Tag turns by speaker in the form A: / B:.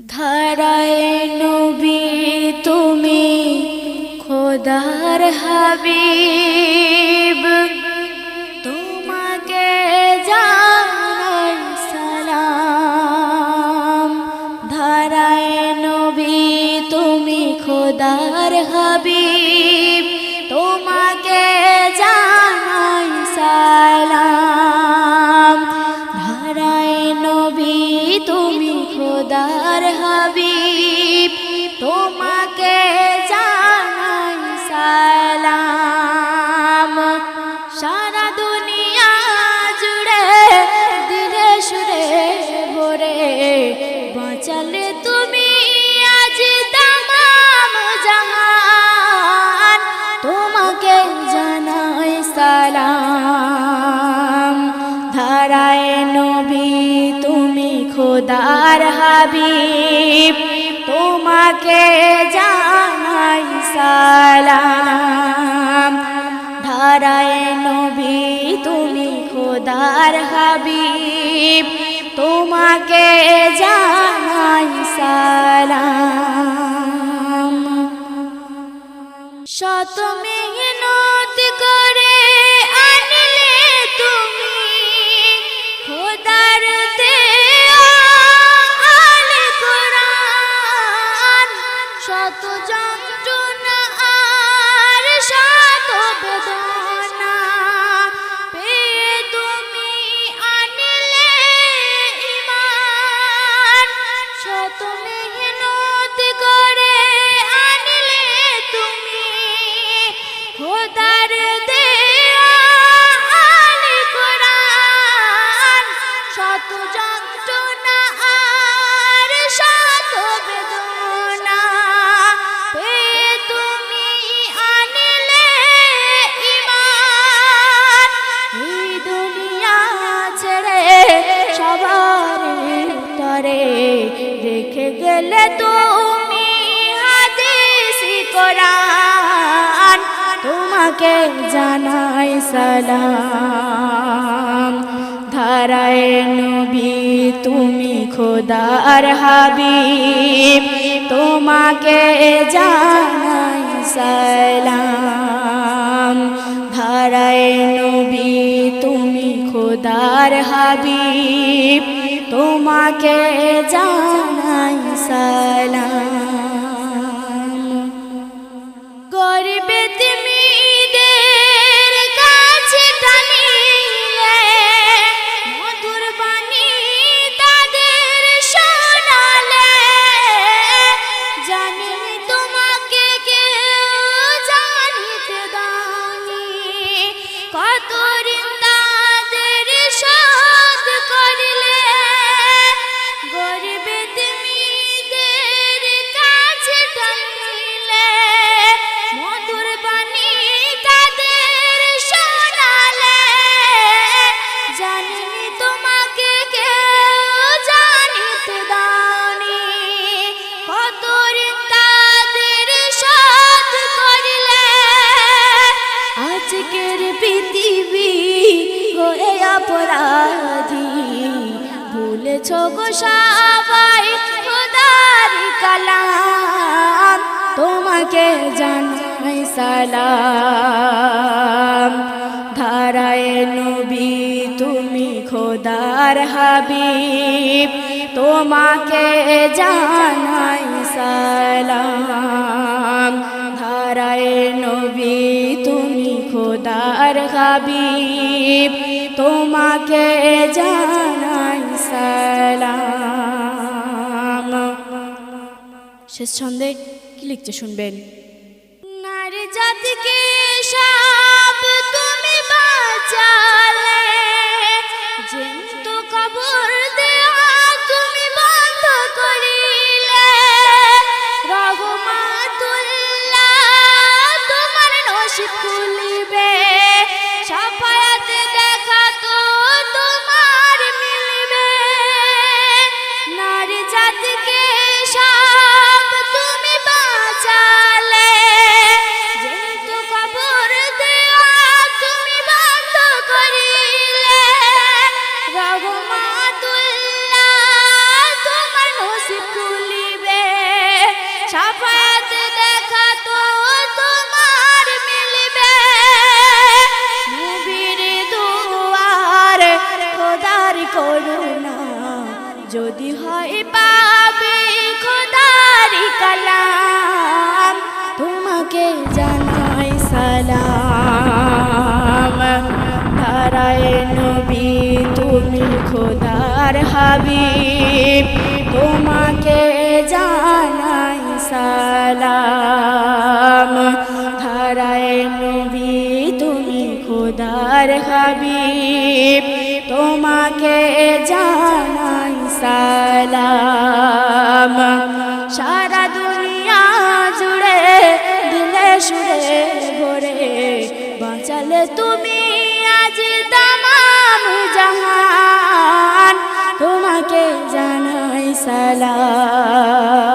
A: ধারায় নবী তুমি খোদার হাবিব। হাবিব তোমাকে জানাই সালাম। ধারায় নবী তুমি খোদার হাবিব তোমাকে জানাই সালাম। শত গেলে তুমি হাদিসি কোরআন, তোমাকে জানাই সালাম। ধারায় নবী, তুমি খোদার হাবিব, তোমাকে জানাই সালাম। ধারায় নবী, তুমি খোদার হাবিব, তোমাকে জানাই সালাম আজকের পৃথিবী হয়ে অপরাধী। ভুলেছ গো সবাই খোদার কালাম, তোমাকে জানাই সালাম। ধারায় নবী, তুমি খোদার হাবিব, তোমাকে জানাই সালাম। ধারায় নবী হাবিব, তোমাকে জানাই সালাম। শেষ ছন্দে কি লিখতে শুনবেন? নারী জাতিকে সব তুমি বাঁচালে খুলিবে। সাফায়াতে দেখা তো তোমার মিলবে। নারী জাতিকে সব তুমি বাঁচালে পাবে খোদারি কালাম, তোমাকে জানাই সালাম। ধারায় নবী, তুমি খোদার হাবিব, তোমাকে জানাই সালাম। ধারায় নবী, তুমি খোদার হাবিব তোমাকে জানাই সালাম। সারা দুনিয়া জুড়ে, দিলে সুরে ভরে। বাঁচালে তুমি আজ তামাম জাহান। তোমাকে জানাই সালাম।